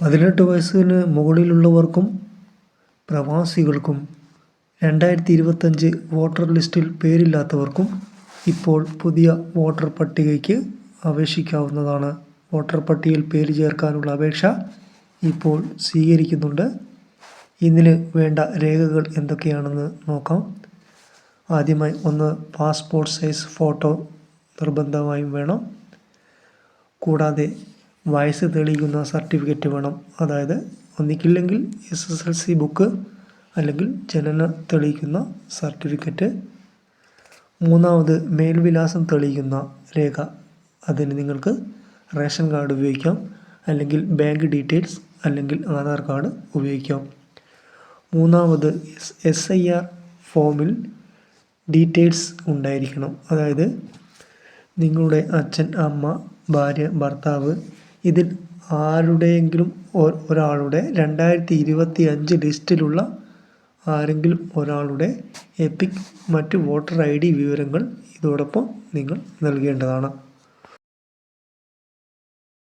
പതിനെട്ട് വയസ്സിന് മുകളിലുള്ളവർക്കും പ്രവാസികൾക്കും രണ്ടായിരത്തി ഇരുപത്തഞ്ച് വോട്ടർ ലിസ്റ്റിൽ പേരില്ലാത്തവർക്കും ഇപ്പോൾ പുതിയ വോട്ടർ പട്ടികയ്ക്ക് അപേക്ഷിക്കാവുന്നതാണ്. വോട്ടർ പട്ടികയിൽ പേര് ചേർക്കാനുള്ള അപേക്ഷ ഇപ്പോൾ സ്വീകരിക്കുന്നുണ്ട്. ഇതിന് വേണ്ട രേഖകൾ എന്തൊക്കെയാണെന്ന് നോക്കാം. ആദ്യമായി ഒന്ന് പാസ്പോർട്ട് സൈസ് ഫോട്ടോ നിർബന്ധമായും വേണം. കൂടാതെ വയസ്സ് തെളിയിക്കുന്ന സർട്ടിഫിക്കറ്റ് വേണം. അതായത് ഒന്നിക്കില്ലെങ്കിൽ S S L C book അല്ലെങ്കിൽ ജനന തെളിയിക്കുന്ന സർട്ടിഫിക്കറ്റ്. മൂന്നാമത് മേൽവിലാസം തെളിയിക്കുന്ന രേഖ. അതിന് നിങ്ങൾക്ക് റേഷൻ കാർഡ് ഉപയോഗിക്കാം. അല്ലെങ്കിൽ ബാങ്ക് ഡീറ്റെയിൽസ് അല്ലെങ്കിൽ ആധാർ കാർഡ് ഉപയോഗിക്കാം. മൂന്നാമത് എസ് ഐ ആർ ഫോമിൽ ഡീറ്റെയിൽസ് ഉണ്ടായിരിക്കണം. അതായത് നിങ്ങളുടെ അച്ഛൻ അമ്മ ഭാര്യ ഭർത്താവ് ഇതിൽ ആരുടെയെങ്കിലും ഒരാളുടെ രണ്ടായിരത്തി ഇരുപത്തി അഞ്ച് ലിസ്റ്റിലുള്ള ആരെങ്കിലും ഒരാളുടെ എപ്പിക് മറ്റ് വോട്ടർ ഐ ഡി വിവരങ്ങൾ ഇതോടൊപ്പം നിങ്ങൾ നൽകേണ്ടതാണ്.